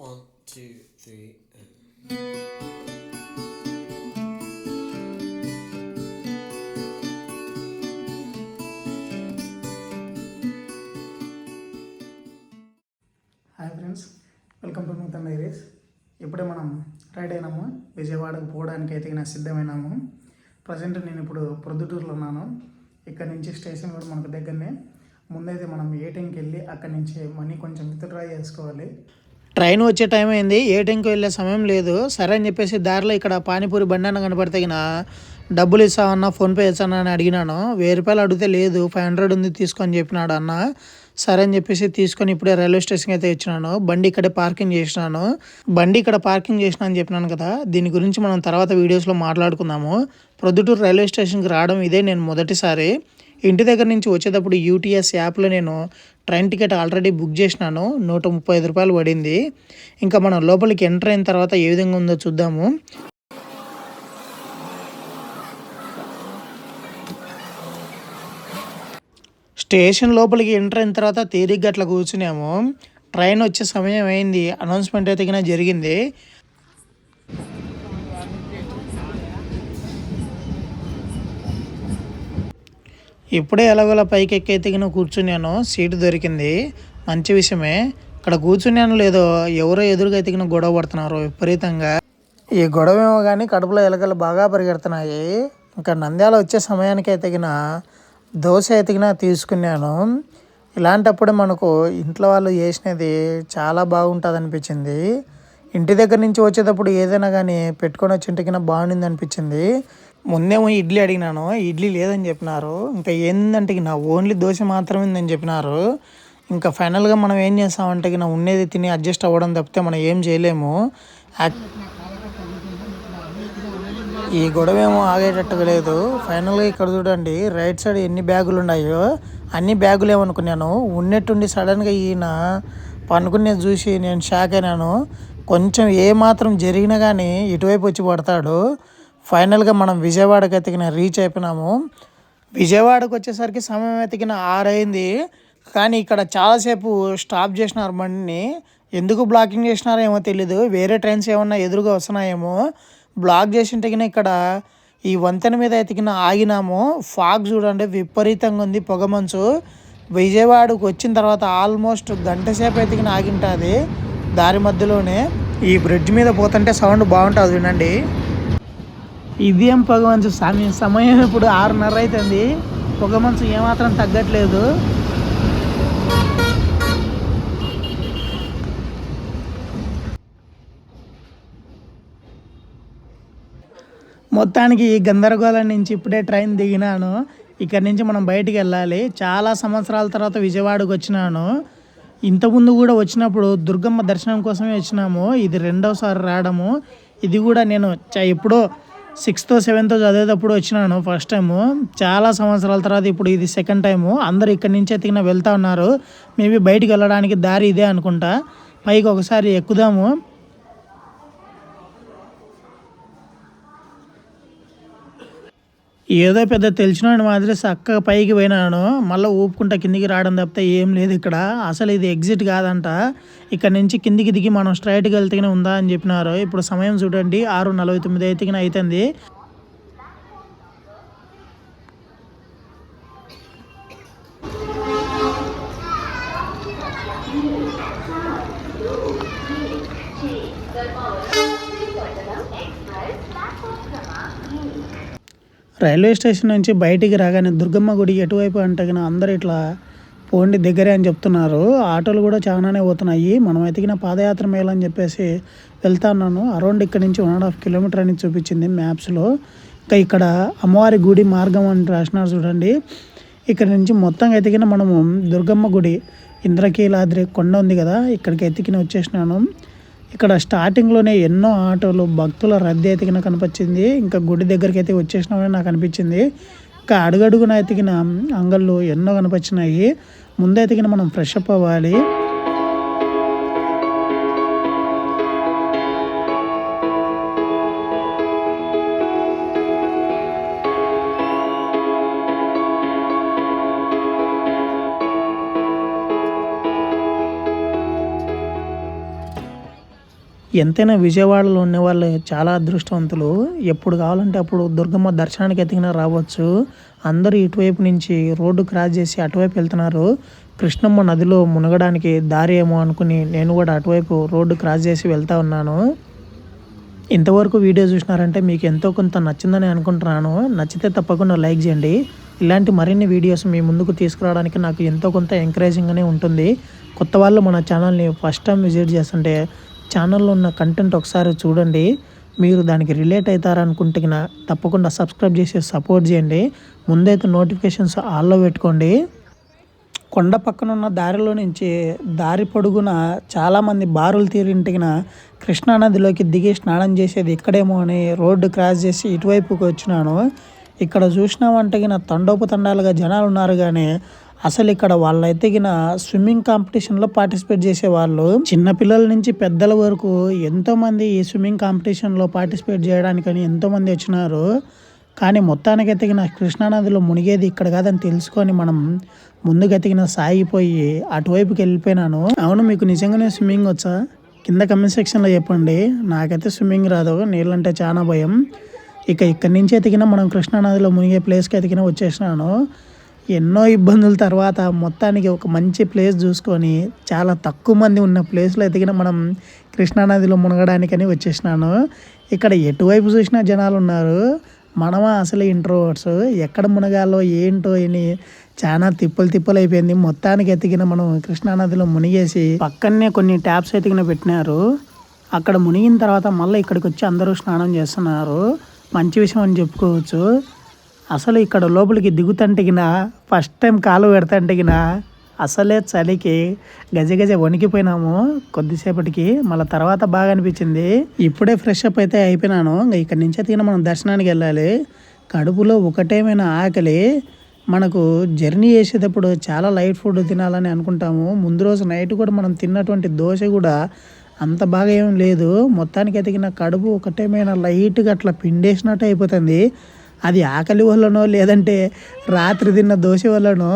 One, two, three, and... hi friends welcome to Nutan diaries ఇప్పుడే మనం ride అయినాము. విజయవాడకు పోవడానికి అయితే నేను సిద్ధమైనాము. ప్రజెంట్ నేను ఇప్పుడు ప్రొద్దుటూరులో ఉన్నాను. ఇక్కడ నుంచి స్టేషన్ కూడా మనకు దగ్గరనే. ముందైతే మనం ఏటీఎంకి వెళ్ళి అక్కడి నుంచి మనీ కొంచెం విత్డ్రా చేసుకోవాలి. ట్రైన్ వచ్చే టైం అయింది ఏ టైంకి వెళ్ళే సమయం లేదు. సరే అని చెప్పేసి దారిలో ఇక్కడ పానీపూరి బండి అన్న కనపడితే డబ్బులు ఇస్తామన్నా ఫోన్పే ఇస్తానా అని అడిగినాను. వెయ్యి రూపాయలు అడిగితే లేదు ఫైవ్ హండ్రెడ్ ఉంది తీసుకొని చెప్పినాడు అన్న. సరే అని చెప్పేసి తీసుకొని ఇప్పుడే రైల్వే స్టేషన్కి అయితే ఇచ్చినాను బండి ఇక్కడే పార్కింగ్ చేసినాను. బండి ఇక్కడ పార్కింగ్ చేసినా అని చెప్పినాను కదా దీని గురించి మనం తర్వాత వీడియోస్లో మాట్లాడుకుందాము. ప్రొద్దుటూరు రైల్వే స్టేషన్కి రావడం ఇదే నేను మొదటిసారి. ఇంటి దగ్గర నుంచి వచ్చేటప్పుడు యూటీఎస్ యాప్లో నేను ట్రైన్ టికెట్ ఆల్రెడీ బుక్ చేసినాను. నూట ముప్పై ఐదు రూపాయలు పడింది. ఇంకా మనం లోపలికి ఎంటర్ అయిన తర్వాత ఏ విధంగా ఉందో చూద్దాము. స్టేషన్ లోపలికి ఎంటర్ అయిన తర్వాత తీరిగ్గా అట్లా కూర్చున్నాము. ట్రైన్ వచ్చే సమయం అయింది. అనౌన్స్మెంట్ అయితే జరిగింది. ఇప్పుడే ఎలాగోలా పైకి ఎక్కి కూర్చున్నాను సీటు దొరికింది. మంచి విషయమే ఇక్కడ కూర్చున్నాను లేదో ఎవరో ఎదురుగా ఎతికిన గొడవ పడుతున్నారు విపరీతంగా. ఈ గొడవ ఏమో కానీ కడుపులో ఎలకలు బాగా పరిగెడుతున్నాయి. ఇంకా నంద్యాల వచ్చే సమయానికి ఎతికిన దోశ ఎతికిన తీసుకున్నాను. ఇలాంటప్పుడు మనకు ఇంట్లో వాళ్ళు చేసినది చాలా బాగుంటుంది అనిపించింది ఇంటి దగ్గర నుంచి వచ్చేటప్పుడు ఏదైనా కానీ పెట్టుకొని వచ్చి ఇంటికి బాగుంది అనిపించింది ముందేమో ఇడ్లీ అడిగినాను ఇడ్లీ లేదని చెప్పినారు. ఇంకా ఏంటంటే నా ఓన్లీ దోశ మాత్రమే ఉందని చెప్పినారు. ఇంకా ఫైనల్గా మనం ఏం చేస్తామంటే నా ఉండేది తిని అడ్జస్ట్ అవ్వడం తప్పితే మనం ఏం చేయలేము. ఈ గొడవ ఏమో ఆగేటట్టుగా లేదు. ఫైనల్గా ఇక్కడ చూడండి రైట్ సైడ్ ఎన్ని బ్యాగులు ఉన్నాయో అన్ని బ్యాగులు ఏమనుకున్నాను. ఉన్నట్టుండి సడన్గా ఈయన పనుకునే చూసి నేను షాక్ అయినాను. కొంచెం ఏ మాత్రం జరిగినా కానీ ఇటువైపు వచ్చి పడతాడు. ఫైనల్గా మనం విజయవాడకి ఎతికిన రీచ్ అయిపోయినాము. విజయవాడకు వచ్చేసరికి సమయం ఎతికిన ఆరైంది. కానీ ఇక్కడ చాలాసేపు స్టాప్ చేసినారు బండిని. ఎందుకు బ్లాకింగ్ చేసినారో ఏమో తెలీదు. వేరే ట్రైన్స్ ఏమన్నా ఎదురుగా వస్తున్నాయేమో. బ్లాక్ చేసింటే ఇక్కడ ఈ వంతెన మీద ఎతికిన ఆగినాము. ఫాగ్ చూడండి విపరీతంగా ఉంది పొగమంచు విజయవాడకు వచ్చిన తర్వాత ఆల్మోస్ట్ గంట సేపు ఎతికిన ఆగింటుంది దారి మధ్యలోనే. ఈ బ్రిడ్జ్ మీద పోతుంటే సౌండ్ బాగుంటుంది వినండి ఇదేం పొగమంచు సమయం సమయం ఇప్పుడు ఆరున్నర అవుతుంది పొగమంచు ఏమాత్రం తగ్గట్లేదు. మొత్తానికి ఈ గందరగోళం నుంచి ఇప్పుడే ట్రైన్ దిగినాను. ఇక్కడ నుంచి మనం బయటికి వెళ్ళాలి. చాలా సంవత్సరాల తర్వాత విజయవాడకు వచ్చినాను. ఇంతకుముందు కూడా వచ్చినప్పుడు దుర్గమ్మ దర్శనం కోసమే వచ్చినాము. ఇది రెండవసారి రావడము. ఇది కూడా నేను ఎప్పుడో సిక్స్త్ సెవెంత్ చదివేటప్పుడు వచ్చినాను ఫస్ట్ టైము. చాలా సంవత్సరాల తర్వాత ఇప్పుడు ఇది సెకండ్ టైము. అందరు ఇక్కడి నుంచి ఎత్తికిన వెళ్తా ఉన్నారు. మేబీ బయటికి వెళ్ళడానికి దారి ఇదే అనుకుంటా. పైకి ఒకసారి ఎక్కుదాము. ఏదో పెద్ద తెలిసిన మాదిరి చక్కగా పైకి పోయినాను. మళ్ళీ ఊపుకుంటా కిందికి రావడం తప్పితే ఏం లేదు ఇక్కడ. అసలు ఇది ఎగ్జిట్ కాదంట. ఇక్కడ నుంచి కిందికి దిగి మనం స్ట్రైట్కి వెళ్తేనే ఉందా అని చెప్పినారు. ఇప్పుడు సమయం చూడండి ఆరు నలభై తొమ్మిది అయితే అవుతుంది రైల్వే స్టేషన్ నుంచి బయటికి రాగానే దుర్గమ్మ గుడి ఎటువైపు అంటే అందరు ఇట్లా పోండి దగ్గరే అని చెప్తున్నారు. ఆటోలు కూడా చాలానే పోతున్నాయి. మనం ఎతికిన పాదయాత్ర మేలని చెప్పేసి వెళ్తా ఉన్నాను. అరౌండ్ ఇక్కడ నుంచి వన్ అండ్ హాఫ్ కిలోమీటర్ అని చూపించింది మ్యాప్స్లో ఇంకా ఇక్కడ అమ్మవారి గుడి మార్గం అని రాసినారు చూడండి. ఇక్కడ నుంచి మొత్తం ఎతికిన మనము దుర్గమ్మ గుడి ఇంద్రకీలాద్రి కొండ ఉంది కదా ఇక్కడికి ఎతికిన వచ్చేసినాను. ఇక్కడ స్టార్టింగ్లోనే ఎన్నో ఆటోలు భక్తుల రద్దీ ఎతికిన కనిపించింది ఇంకా గుడి దగ్గరికి అయితే వచ్చేసినామని నాకు అనిపించింది. ఇంకా అడుగడుగున ఎతికిన అంగళ్ళు ఎన్నో కనిపించినాయి ముందే ఎతికిన మనం ఫ్రెష్ అప్ అవ్వాలి. ఎంతైనా విజయవాడలో ఉన్న వాళ్ళు చాలా అదృష్టవంతులు. ఎప్పుడు కావాలంటే అప్పుడు దుర్గమ్మ దర్శనానికి ఎతికినా రావచ్చు. అందరూ ఇటువైపు నుంచి రోడ్డు క్రాస్ చేసి అటువైపు వెళ్తున్నారు. కృష్ణమ్మ నదిలో మునగడానికి దారి ఏమో అనుకుని నేను కూడా అటువైపు రోడ్డు క్రాస్ చేసి వెళ్తా ఉన్నాను. ఇంతవరకు వీడియో చూసినారంటే మీకు ఎంతో కొంత నచ్చిందని అనుకుంటున్నాను. నచ్చితే తప్పకుండా లైక్ చేయండి. ఇలాంటి మరిన్ని వీడియోస్ మీ ముందుకు తీసుకురావడానికి నాకు ఎంతో కొంత ఎంకరేజింగ్గానే ఉంటుంది. కొత్త వాళ్ళు మన ఛానల్ని ఫస్ట్ టైం విజిట్ చేస్తుంటే ఛానల్లో ఉన్న కంటెంట్ ఒకసారి చూడండి. మీరు దానికి రిలేట్ అవుతారనుకుంటే తప్పకుండా సబ్స్క్రైబ్ చేసి సపోర్ట్ చేయండి. ముందైతే నోటిఫికేషన్స్ ఆల్లో పెట్టుకోండి. కొండ పక్కన ఉన్న దారిలో నుంచి దారి పొడుగున చాలామంది బారులు తీరింటికిన కృష్ణానదిలోకి దిగి స్నానం చేసేది ఇక్కడేమో అని రోడ్డు క్రాస్ చేసి ఇటువైపుకి వచ్చినాను. ఇక్కడ చూసినామంటే తండోపు తండాలుగా జనాలు ఉన్నారు కానీ అసలు ఇక్కడ వాళ్ళైతే గిన స్విమ్మింగ్ కాంపిటీషన్లో పార్టిసిపేట్ చేసేవాళ్ళు చిన్నపిల్లల నుంచి పెద్దల వరకు ఎంతోమంది ఈ స్విమ్మింగ్ కాంపిటీషన్లో పార్టిసిపేట్ చేయడానికని ఎంతోమంది వచ్చినారు. కానీ మొత్తానికి ఎతికిన కృష్ణానదిలో మునిగేది ఇక్కడ కాదని తెలుసుకొని మనం ముందుకు ఎతికిన సాగిపోయి అటువైపుకి వెళ్ళిపోయినాను. అవును మీకు నిజంగానే స్విమ్మింగ్ వచ్చా? కింద కమెంట్ సెక్షన్లో చెప్పండి. నాకైతే స్విమ్మింగ్ రాదు. నీళ్ళంటే చాలా భయం. ఇక ఇక్కడి నుంచి ఎతికినా మనం కృష్ణానదిలో మునిగే ప్లేస్కి ఎతికిన వచ్చేసినాను. ఎన్నో ఇబ్బందుల తర్వాత మొత్తానికి ఒక మంచి ప్లేస్ చూసుకొని చాలా తక్కువ మంది ఉన్న ప్లేస్లో ఎతికిన మనం కృష్ణానదిలో మునగడానికని వచ్చేసినాను. ఇక్కడ ఎటువైపు చూసినా జనాలు ఉన్నారు. మనమా అసలు ఇంట్రోవర్ట్స్ ఎక్కడ మునగాలో ఏంటో అని చాలా తిప్పలు తిప్పలు అయిపోయింది. మొత్తానికి ఎతికిన మనం కృష్ణానదిలో మునిగేసి పక్కనే కొన్ని ట్యాప్స్ ఎతికిన పెట్టినారు. అక్కడ మునిగిన తర్వాత మళ్ళీ ఇక్కడికి వచ్చి అందరూ స్నానం చేస్తున్నారు. మంచి విషయం అని చెప్పుకోవచ్చు. అసలు ఇక్కడ లోపలికి దిగుతంటిగిన ఫస్ట్ టైం కాలు పెడతంటిగిన అసలే చలికి గజ గజ వణికిపోయినాము. కొద్దిసేపటికి మళ్ళీ తర్వాత బాగా అనిపించింది. ఇప్పుడే ఫ్రెష్ అప్ అయితే అయిపోయినాను. ఇంకా ఇక్కడి నుంచి అయితే మనం దర్శనానికి వెళ్ళాలి. కడుపులో ఒకటేమైనా ఆకలి మనకు జర్నీ చేసేటప్పుడు చాలా లైట్ ఫుడ్ తినాలని అనుకుంటాము. ముందు రోజు నైట్ కూడా మనం తిన్నటువంటి దోశ కూడా అంత బాగా ఏం లేదు. మొత్తానికి ఎతికిన కడుపు ఒకటేమైనా లైట్గా అట్లా పిండేసినట్టు అయిపోతుంది. అది ఆకలి వల్లనో లేదంటే రాత్రి తిన్న దోశ వల్లనో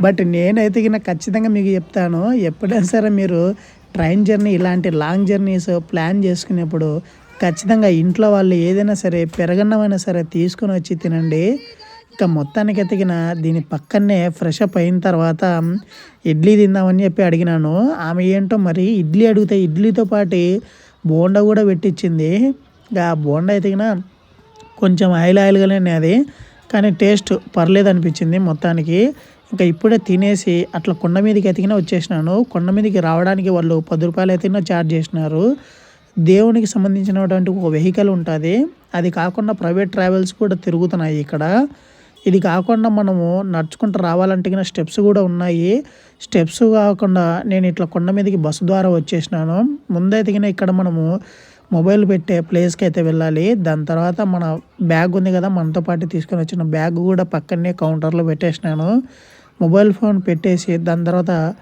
బట్ నేనైతే ఖచ్చితంగా మీకు చెప్తాను ఎప్పుడైనా సరే మీరు ట్రైన్ జర్నీ ఇలాంటి లాంగ్ జర్నీస్ ప్లాన్ చేసుకునేప్పుడు ఖచ్చితంగా ఇంట్లో వాళ్ళు ఏదైనా సరే పెరగన్నమైనా సరే తీసుకొని వచ్చి తినండి. ఇంకా మొత్తానికి ఎతికిన దీని పక్కనే ఫ్రెష్ అప్ అయిన తర్వాత ఇడ్లీ తిందామని చెప్పి అడిగినాను. ఆమె ఏంటో మరి ఇడ్లీ అడిగితే ఇడ్లీతో పాటు బోండా కూడా పెట్టించింది ఇంకా బోండా ఎతికిన కొంచెం ఆయిల్ ఆయిల్గానే అది. కానీ టేస్ట్ పర్లేదు అనిపించింది మొత్తానికి. ఇంకా ఇప్పుడే తినేసి అట్లా కొండ మీదకి ఎతికినా వచ్చేసినాను. కొండ మీదకి రావడానికి వాళ్ళు పది రూపాయలు ఎతికినా ఛార్జ్ చేసినారు. దేవునికి సంబంధించినటువంటి ఒక వెహికల్ ఉంటుంది. అది కాకుండా ప్రైవేట్ ట్రావెల్స్ కూడా తిరుగుతున్నాయి ఇక్కడ. ఇది కాకుండా మనము నడుచుకుంటూ రావాలంటే స్టెప్స్ కూడా ఉన్నాయి. స్టెప్స్ కాకుండా నేను ఇట్లా కొండ మీదకి బస్సు ద్వారా వచ్చేసినాను. ముందైతే కింద ఇక్కడ మనము మొబైల్ పెట్టే ప్లేస్కి అయితే వెళ్ళాలి. దాని తర్వాత మన బ్యాగ్ ఉంది కదా మనతో పాటు తీసుకొని వచ్చిన బ్యాగ్ కూడా పక్కనే కౌంటర్లో పెట్టేసినాను. మొబైల్ ఫోన్ పెట్టేసి దాని తర్వాత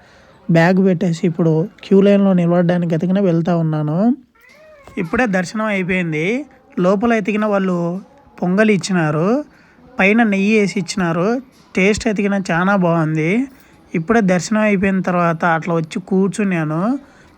బ్యాగ్ పెట్టేసి ఇప్పుడు క్యూ లైన్లో నిలబడడానికి ఎతికిన వెళ్తూ ఉన్నాను. ఇప్పుడే దర్శనం అయిపోయింది. లోపల ఎతికిన వాళ్ళు పొంగలి ఇచ్చినారు. పైన నెయ్యి వేసి ఇచ్చినారు. టేస్ట్ ఎతికిన చాలా బాగుంది. ఇప్పుడే దర్శనం అయిపోయిన తర్వాత అట్లా వచ్చి కూర్చున్నాను.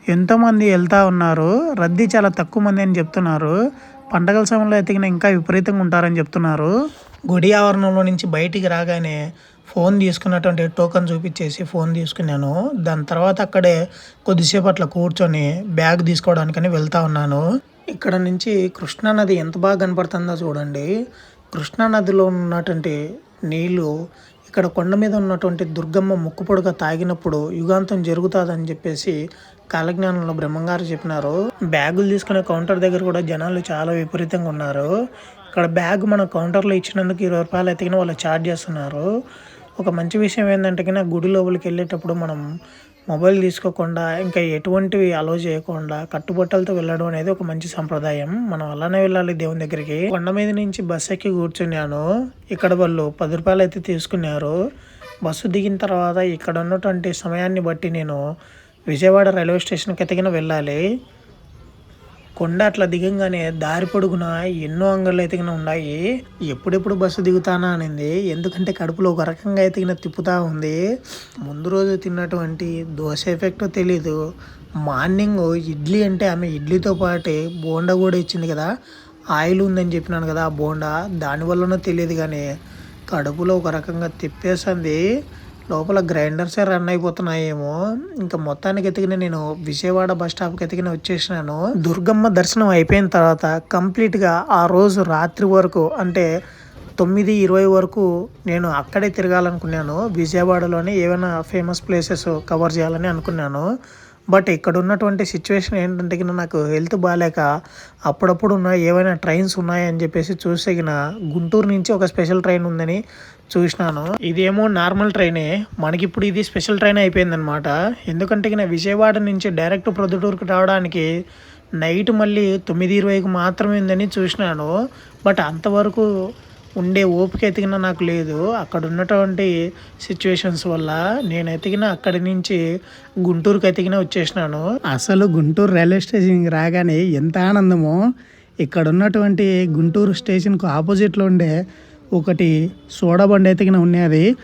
ఎంతోమంది వెళ్తూ ఉన్నారు రద్దీ చాలా తక్కువ మంది అని చెప్తున్నారు. పండగల సమయంలో ఎతికిన ఇంకా విపరీతంగా ఉంటారని చెప్తున్నారు. గుడి ఆవరణంలో నుంచి బయటికి రాగానే ఫోన్ తీసుకున్నటువంటి టోకన్ చూపించేసి ఫోన్ తీసుకున్నాను. దాని తర్వాత అక్కడే కొద్దిసేపు అట్లా కూర్చొని బ్యాగ్ తీసుకోవడానికని వెళ్తా ఉన్నాను. ఇక్కడ నుంచి కృష్ణానది ఎంత బాగా కనపడుతుందో చూడండి. కృష్ణానదిలో ఉన్నటువంటి నీళ్ళు ఇక్కడ కొండ మీద ఉన్నటువంటి దుర్గమ్మ ముక్కు పొడక తాగినప్పుడు యుగాంతం జరుగుతుందని చెప్పేసి కాలజ్ఞానంలో బ్రహ్మంగారు చెప్పినారు. బ్యాగులు తీసుకునే కౌంటర్ దగ్గర కూడా జనాలు చాలా విపరీతంగా ఉన్నారు. ఇక్కడ బ్యాగ్ మన కౌంటర్లో ఇచ్చినందుకు ఇరవై రూపాయలు అయితే వాళ్ళు ఛార్జ్ చేస్తున్నారు. ఒక మంచి విషయం ఏంటంటే కన్నా గుడి లోపలికి వెళ్ళేటప్పుడు మనం మొబైల్ తీసుకోకుండా ఇంకా ఎటువంటివి అలో చేయకుండా కట్టుబట్టలతో వెళ్ళడం అనేది ఒక మంచి సంప్రదాయం. మనం అలానే వెళ్ళాలి దేవుని దగ్గరికి. కొండ మీద నుంచి బస్సు ఎక్కి కూర్చున్నాను. ఇక్కడ వాళ్ళు పది రూపాయలు అయితే తీసుకున్నారు. బస్సు దిగిన తర్వాత ఇక్కడ ఉన్నటువంటి సమయాన్ని బట్టి నేను విజయవాడ రైల్వే స్టేషన్కి ఎతికిన వెళ్ళాలి. కొండ అట్లా దిగంగానే దారి పొడుగున ఎన్నో అంగళ్ళు ఎతికిన ఉన్నాయి. ఎప్పుడెప్పుడు బస్సు దిగుతానా అనింది. ఎందుకంటే కడుపులో ఒక రకంగా ఎతికిన తిప్పుతా ఉంది. ముందు రోజు తిన్నటువంటి దోశ ఎఫెక్ట్ తెలీదు. మార్నింగ్ ఇడ్లీ అంటే ఆమె ఇడ్లీతో పాటు బోండా కూడా ఇచ్చింది కదా. ఆయిల్ ఉందని చెప్పినాను కదా ఆ బోండా. దానివల్లనో తెలియదు కానీ కడుపులో ఒక రకంగా తిప్పేసింది. లోపల గ్రైండర్సే రన్ అయిపోతున్నాయేమో. ఇంకా మొత్తానికి ఎతికిన నేను విజయవాడ బస్ స్టాప్కి ఎతికిన వచ్చేసినాను. దుర్గమ్మ దర్శనం అయిపోయిన తర్వాత కంప్లీట్గా ఆ రోజు రాత్రి వరకు అంటే తొమ్మిది ఇరవై వరకు నేను అక్కడే తిరగాలనుకున్నాను. విజయవాడలోనే ఏమైనా ఫేమస్ ప్లేసెస్ కవర్ చేయాలని అనుకున్నాను. బట్ ఇక్కడ ఉన్నటువంటి సిచ్యువేషన్ ఏంటంటే నాకు హెల్త్ బాగాలేక అప్పుడప్పుడు ఉన్న ఏవైనా ట్రైన్స్ ఉన్నాయని చెప్పేసి చూస్తే గుంటూరు నుంచి ఒక స్పెషల్ ట్రైన్ ఉందని చూసినాను. ఇదేమో నార్మల్ ట్రైనే మనకి ఇప్పుడు ఇది స్పెషల్ ట్రైన్ అయిపోయిందనమాట ఎందుకంటే నా విజయవాడ నుంచి డైరెక్ట్ ప్రొద్దుటూరుకు రావడానికి నైట్ మళ్ళీ తొమ్మిది ఇరవైకి మాత్రమే ఉందని చూసినాను. బట్ అంతవరకు ఉండే ఓపిక ఎతికిన నాకు లేదు. అక్కడ ఉన్నటువంటి సిచ్యువేషన్స్ వల్ల నేను ఎతికిన అక్కడి నుంచి గుంటూరుకి ఎతికిన వచ్చేసినాను. అసలు గుంటూరు రైల్వే స్టేషన్కి రాగానే ఎంత ఆనందమో. ఇక్కడ ఉన్నటువంటి గుంటూరు స్టేషన్కు ఆపోజిట్లో ఉండే ఒకటి సోడా బండి ఎతికిన ఉన్నది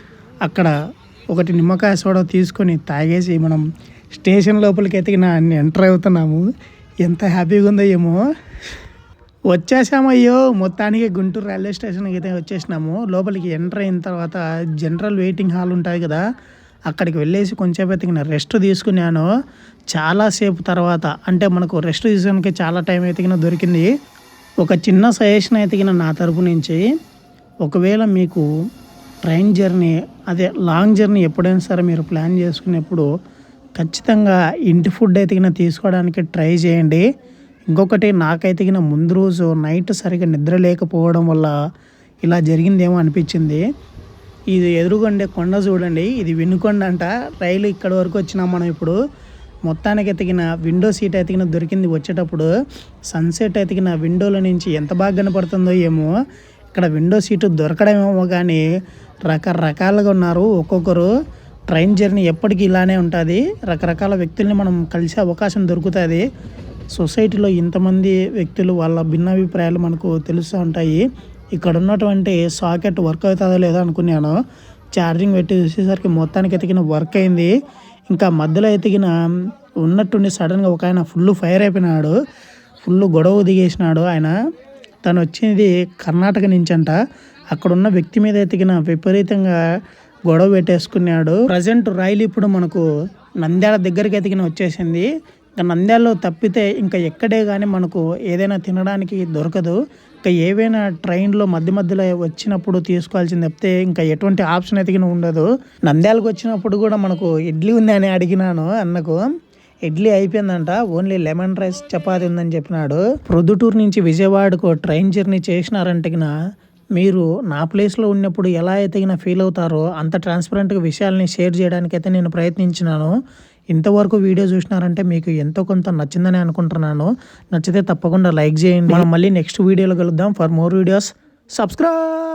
అక్కడ ఒకటి నిమ్మకాయ సోడా తీసుకొని తాగేసి మనం స్టేషన్ లోపలికి ఎతికిన ఎంటర్ అవుతున్నాము. ఎంత హ్యాపీగా ఉందో ఏమో. వచ్చేసామయ్యో. మొత్తానికి గుంటూరు రైల్వే స్టేషన్కి అయితే వచ్చేసినాము. లోపలికి ఎంటర్ అయిన తర్వాత జనరల్ వెయిటింగ్ హాల్ ఉంటుంది కదా అక్కడికి వెళ్ళేసి కొంచెంసేపు ఎతికిన రెస్ట్ తీసుకున్నాను. చాలాసేపు తర్వాత అంటే మనకు రెస్ట్ తీసుకోవడానికి చాలా టైం ఎతికిన దొరికింది. ఒక చిన్న సజెషన్ ఎతికిన నా తరపు నుంచి ఒకవేళ మీకు ట్రైన్ జర్నీ అదే లాంగ్ జర్నీ ఎప్పుడైనా సరే మీరు ప్లాన్ చేసుకునేప్పుడు ఖచ్చితంగా ఇంటి ఫుడ్ ఎతికిన తీసుకోవడానికి ట్రై చేయండి. ఇంకొకటి నాకైతే గిన ముందు రోజు నైట్ సరిగా నిద్ర లేకపోవడం వల్ల ఇలా జరిగిందేమో అనిపించింది. ఇది ఎదురుగుండే కొండ చూడండి ఇది వినుకొండ అంట. రైలు ఇక్కడ వరకు వచ్చినాం మనం ఇప్పుడు. మొత్తానికి ఎతికిన విండో సీట్ ఎతికిన దొరికింది వచ్చేటప్పుడు. సన్సెట్ ఎతికిన విండోల నుంచి ఎంత బాగా కనపడుతుందో ఏమో. ఇక్కడ విండో సీటు దొరకడమేమో కానీ రకరకాలుగా ఉన్నారు ఒక్కొక్కరు. ట్రైన్ జర్నీ ఎప్పటికీ ఇలానే ఉంటుంది. రకరకాల వ్యక్తుల్ని మనం కలిసే అవకాశం దొరుకుతుంది. సొసైటీలో ఇంతమంది వ్యక్తులు వాళ్ళ భిన్నాభిప్రాయాలు మనకు తెలుస్తూ ఉంటాయి. ఇక్కడ ఉన్నటువంటి సాకెట్ వర్క్ అవుతుందో లేదో అనుకున్నాను. ఛార్జింగ్ పెట్టి చూసేసరికి మొత్తానికి ఎతికిన వర్క్ అయింది. ఇంకా మధ్యలో ఎతికిన ఉన్నట్టుండి సడన్గా ఒక ఆయన ఫుల్ ఫైర్ అయిపోయినాడు. ఫుల్ గొడవ దిగేసినాడు ఆయన. తను వచ్చింది కర్ణాటక నుంచి అంట అక్కడ ఉన్న వ్యక్తి మీద ఎతికిన విపరీతంగా గొడవ పెట్టేసుకున్నాడు. ప్రజెంట్ రైలు ఇప్పుడు మనకు నంద్యాల దగ్గరికి ఎతికిన వచ్చేసింది. నంద్యాలలో తప్పితే ఇంకా ఎక్కడే కానీ మనకు ఏదైనా తినడానికి దొరకదు. ఇంకా ఏవైనా ట్రైన్లో మధ్య మధ్యలో వచ్చినప్పుడు తీసుకోవాల్సింది తప్పితే ఇంకా ఎటువంటి ఆప్షన్ అయితే ఉండదు. నంద్యాలకు వచ్చినప్పుడు కూడా మనకు ఇడ్లీ ఉంది అని అడిగినాను అన్నకు. ఇడ్లీ అయిపోయిందంట. ఓన్లీ లెమన్ రైస్ చపాతి ఉందని చెప్పినాడు. ప్రొద్దుటూరు నుంచి విజయవాడకు ట్రైన్ జర్నీ చేసినారంటే మీరు నా ప్లేస్లో ఉన్నప్పుడు ఎలా అయితే ఫీల్ అవుతారో అంత ట్రాన్స్పరెంట్గా విషయాల్ని షేర్ చేయడానికైతే నేను ప్రయత్నించినాను. ఇంతవరకు వీడియో చూసినారంటే మీకు ఎంతో కొంత నచ్చిందని అనుకుంటున్నాను. నచ్చితే తప్పకుండా లైక్ చేయండి. మనం మళ్ళీ నెక్స్ట్ వీడియోలో కలుద్దాం. For more videos subscribe!